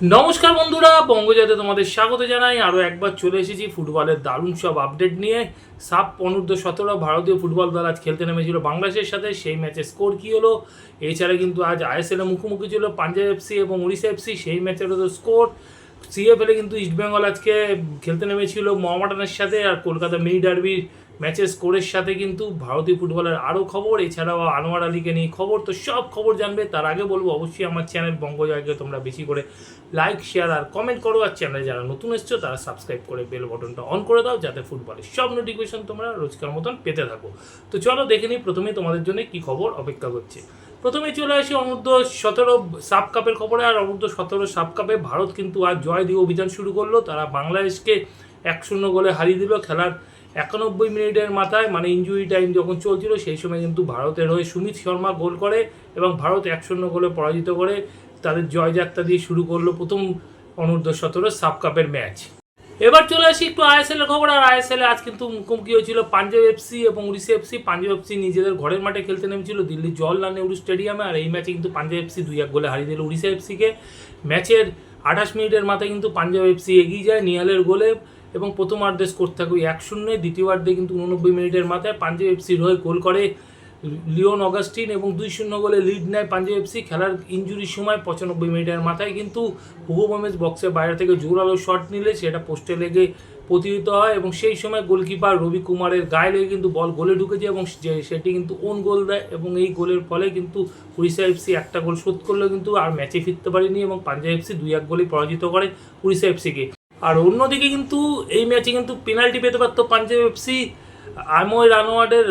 নমস্কার বন্ধুরা, বঙ্গজাতে তোমাদের স্বাগত জানাই। আরও একবার চলে এসেছি ফুটবলের দারুণ সব আপডেট নিয়ে। সাব অনূর্ধ্ব সতেরো, ভারতীয় ফুটবল দল আজ খেলতে নেমেছিল বাংলাদেশের সাথে। সেই ম্যাচের স্কোর কী হলো? এছাড়া কিন্তু আজ আইএসএলের মুখোমুখি ছিল পাঞ্জাব এফসি এবং উড়িষ্যা এফসি সেই ম্যাচেরও তো স্কোর সিএফএলে কিন্তু ইস্টবেঙ্গল আজকে খেলতে নেমেছিল মোহামেডানের সাথে। আর কলকাতা মিনি ডার্বির ম্যাচের স্কোরের সাথে কিন্তু ভারতীয় ফুটবলের আরও খবর, এছাড়াও আনোয়ার আলীকে নিয়ে খবর। তো সব খবর জানবে, তার আগে বলব অবশ্যই আমার চ্যানেল বঙ্গজয়কে তোমরা বেশি করে লাইক শেয়ার আর কমেন্ট করো। আর চ্যানেলে যারা নতুন এসছো, তারা সাবস্ক্রাইব করে বেল বটনটা অন করে দাও, যাতে ফুটবলের সব নোটিফিকেশন তোমরা রোজকার মতন পেতে থাকো। তো চলো দেখে নিই প্রথমে তোমাদের জন্য কি খবর অপেক্ষা করছে। প্রথমে চলে আসি অনূর্ধ্ব সতেরো সাব কাপের খবরে। আর অনূর্ধ্ব সতেরো সাব কাপে ভারত কিন্তু আজ জয় দিয়ে অভিযান শুরু করল। তারা বাংলাদেশকে এক শূন্য গোলে হারিয়ে দিল। খেলার একানব্বই মিনিটের মাথায় মানে ইঞ্জুরি টাইম যখন চলছিল, সেই সময় কিন্তু ভারতের হয়ে সুমিত শর্মা গোল করে এবং ভারত এক শূন্য গোলে পরাজিত করে তাদের জয়যাত্রা দিয়ে শুরু করল প্রথম অনূর্ধ্ব সতেরো সাব কাপের ম্যাচ। এবার চলে আসি একটু আইএসএল এর খবর, আর আইএসএল আজ কিন্তু মুখোমুখি হয়েছিল পাঞ্জাব এফসি এবং উড়িষ্যা এফসি পাঞ্জাব এফসি নিজেদের ঘরের মাঠে খেলতে নেমেছিল, দিল্লি জওয়াহরলাল নেহরু স্টেডিয়ামে, আর এই ম্যাচে কিন্তু পাঞ্জাব এফসি দুই এক গোলে হারিয়ে দিল উড়িষ্যা এফসিকে ম্যাচের আঠাশ মিনিটের মাথায় কিন্তু পাঞ্জাব এফসি এগিয়ে যায় নিহালের গোলে। এবং প্রথমার্ধে স্কোর থাকে এক শূন্যে দ্বিতীয়ার্ধে কিন্তু উননব্বই মিনিটের মাথায় পাঞ্জাব এফসির হয়ে গোল করে লিওন অগাস্টিন এবং দুই শূন্য গোলে লিড নেয় পাঞ্জাব এফসি খেলার ইঞ্জুরির সময় পঁচানব্বই মিনিটের মাথায় কিন্তু হুগো গোমেজ বক্সের বাইরে থেকে জোরালো শট নিলে সেটা পোস্টে লেগে প্রতিহিত হয় এবং সেই সময় গোলকিপার রবি কুমারের গায়ে লেগে কিন্তু বল গোলে ঢুকেছে এবং সেটি কিন্তু ওন গোল দেয় এবং এই গোলের ফলে কিন্তু উড়িষ্যা এফসি একটা গোল শোধ করলেও কিন্তু আর ম্যাচে ফিরতে পারেনি এবং পাঞ্জাব এফসি দুই এক গোলেই পরাজিত করে উড়িষ্যা এফসিকে আর অন্যদিকে কিন্তু এই ম্যাচে কিন্তু পেনাল্টি পেতে পারতো পাঞ্জাব এফসি আময় রানোয়ার্ডের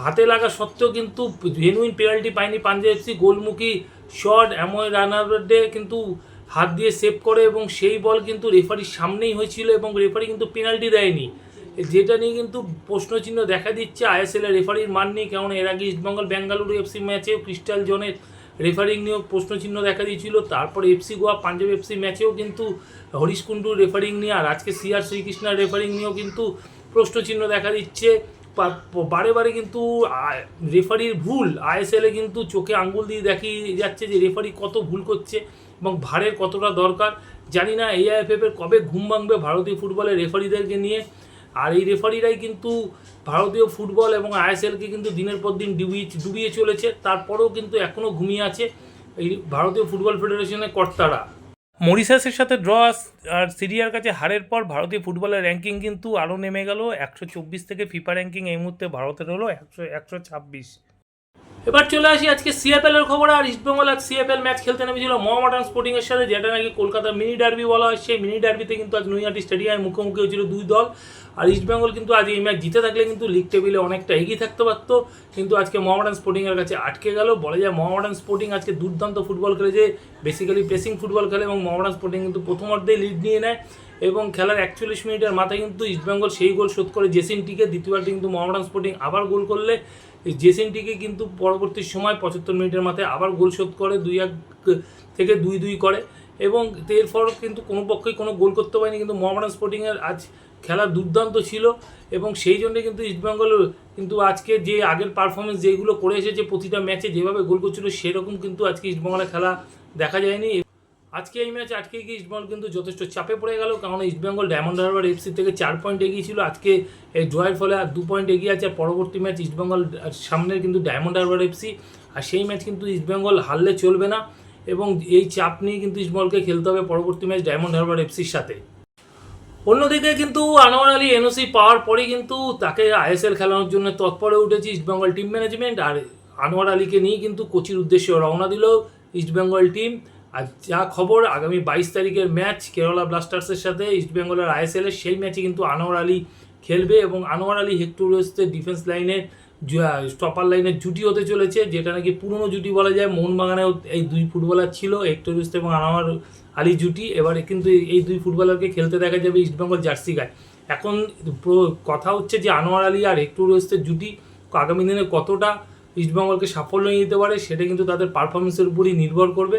হাতে লাগা সত্ত্বেও কিন্তু জেনুইন পেনাল্টি পায়নি পাঞ্জাব এফসি গোলমুখী শট অ্যাময় রানার্ডে কিন্তু হাত দিয়ে সেভ করে এবং সেই বল কিন্তু রেফারির সামনেই হয়েছিল এবং রেফারি কিন্তু পেনাল্টি দেয়নি। যেটা নিয়ে কিন্তু প্রশ্নচিহ্ন দেখা দিচ্ছে আইএসএল এর রেফারির মান নেই কারণ এর আগে ইস্টবেঙ্গল বেঙ্গালুরু এফসি ম্যাচেও ক্রিস্টাল জোনের রেফারিং নিয়েও প্রশ্নচিহ্ন দেখা দিয়েছিল, তারপরে এফসি গোয়া পাঞ্জাব এফসি ম্যাচেও কিন্তু হরিশ কুন্ডুর রেফারিং নিয়ে আর আজকে সিআর শ্রীকৃষ্ণার রেফারিং নিয়েও কিন্তু প্রশ্নচিহ্ন দেখা দিচ্ছে। বারে বারে কিন্তু রেফারির ভুল আইএসএলে কিন্তু চোখে আঙ্গুল দিয়ে দেখিয়ে যাচ্ছে যে রেফারি কত ভুল করছে এবং ভারের কতটা দরকার। জানি না এআইএফএফের কবে ঘুম ভাঙবে ভারতীয় ফুটবলের রেফারিদেরকে নিয়ে। আর এই রেফারিরাই কিন্তু ভারতীয় ফুটবল এবং আইএসএলকে কিন্তু দিনের পর দিন ডুবিয়ে ডুবিয়ে চলেছে। তারপরেও কিন্তু এখনও ঘুমিয়ে আছে এই ভারতীয় ফুটবল ফেডারেশনের কর্তারা। মরিশাসের সাথে ড্র আর সিরিয়ার কাছে হারের পর ভারতীয় ফুটবলের র্যাঙ্কিং কিন্তু আরও নেমে গেল। একশো চব্বিশ থেকে ফিফা র্যাঙ্কিং এই মুহূর্তে ভারতের হলো একশো একশো ছাব্বিশ। এবার চলে আসি আজকে সিএফএল এর খবর, আর ইস্টবেঙ্গল আজ সিএফএল ম্যাচ খেলতে নেমেছিল মোহামেডান স্পোর্টিং এর সাথে, যেটা নাকি কলকাতা মিনি ডার্বি বলা হয়। সেই মিনি ডার্বিতে কিন্তু আজ নৈহাটি স্টেডিয়ামে মুখোমুখি হয়েছিল দুই দল। আর ইস্টবেঙ্গল কিন্তু আজ এই ম্যাচ জিতে থাকলে কিন্তু লিগ টেবিলে অনেকটা এগিয়ে থাকতে পারত। কিন্তু আজকে মোহামেডান স্পোর্টিং এর কাছে আটকে গেল। বলা যায় মোহামেডান স্পোর্টিং আজকে দুর্দান্ত ফুটবল খেলেছে। বেসিক্যালি প্রেসিং ফুটবল খেলে এবং মোহামেডান স্পোর্টিং কিন্তু প্রথম প্রথমার্ধেই লিড নিয়ে নেয়। এবং খেলার একচল্লিশ মিনিটের মাথায় কিন্তু ইস্টবেঙ্গল সেই গোল শোধ করে জেসিনটিকে। দ্বিতীয়বারটি কিন্তু মোহামেডান স্পোর্টিং আবার গোল করলে। জেসিনটিকে কিন্তু পরবর্তী সময় পঁচাত্তর মিনিটের মাথায় আবার গোল শোধ করে, দুই এক থেকে দুই দুই করে। এবং এরপর কিন্তু কোনো পক্ষেই কোনো গোল করতে পারেনি, কিন্তু মোহামেডান স্পোর্টিংয়ের আজ খেলা দুর্দান্ত ছিল। এবং সেই জন্য কিন্তু ইস্টবেঙ্গল কিন্তু আজকে যে আগের পারফরমেন্স যেগুলো করে এসেছে প্রতিটা ম্যাচে যেভাবে গোল করছিল, সেরকম কিন্তু আজকে ইস্টবেঙ্গলের খেলা দেখা যায়নি। আজকে এই ম্যাচ আটকে গিয়ে ইস্টবেঙ্গল কিন্তু যথেষ্ট চাপে পড়ে গেল, কারণ ইস্টবেঙ্গল ডায়মন্ড হারবার এফসি থেকে চার পয়েন্ট এগিয়ে ছিল। আজকে এই জয়ের ফলে আর দু পয়েন্ট এগিয়ে আছে, আর পরবর্তী ম্যাচ ইস্টবেঙ্গল সামনের কিন্তু ডায়মন্ড হারবার এফসি আর সেই ম্যাচ কিন্তু ইস্টবেঙ্গল হারলে চলবে না, এবং এই চাপ নিয়ে কিন্তু ইস্টবেঙ্গলকে খেলতে হবে পরবর্তী ম্যাচ ডায়মন্ড হারবার এফসির সাথে। অন্যদিকে কিন্তু আনোয়ার আলী এনওসি পাওয়ার পরে কিন্তু তাকে আইএসএল খেলানোর জন্য তৎপরে উঠেছে ইস্টবেঙ্গল টিম ম্যানেজমেন্ট আর আনোয়ার আলীকে নিয়ে কিন্তু কোচির উদ্দেশ্যে রওনা দিল ইস্টবেঙ্গল টিম আর যা খবর, আগামী বাইশ তারিখের ম্যাচ কেরালা ব্লাস্টার্সের সাথে ইস্টবেঙ্গলের আইএসএল এর সেই ম্যাচে কিন্তু আনোয়ার আলী খেলবে এবং আনোয়ার আলী হেক্টোরিয়াসের ডিফেন্স লাইনের স্টপার লাইনের জুটি হতে চলেছে, যেটা নাকি পুরনো জুটি বলা যায়। মোহনবাগানেও এই দুই ফুটবলার ছিল হেক্টোরিয়াস এবং আনোয়ার আলী জুটি। এবারে কিন্তু এই দুই ফুটবলারকে খেলতে দেখা যাবে ইস্টবেঙ্গল জার্সি গায়ে। এখন কথা হচ্ছে যে আনোয়ার আলী আর হেক্টোরিয়াসের জুটি, আগামী দিনে কতটা ইস্টবেঙ্গলকে সাফল্য নিয়ে দিতে পারে, সেটা কিন্তু তাদের পারফরমেন্সের উপরই নির্ভর করবে।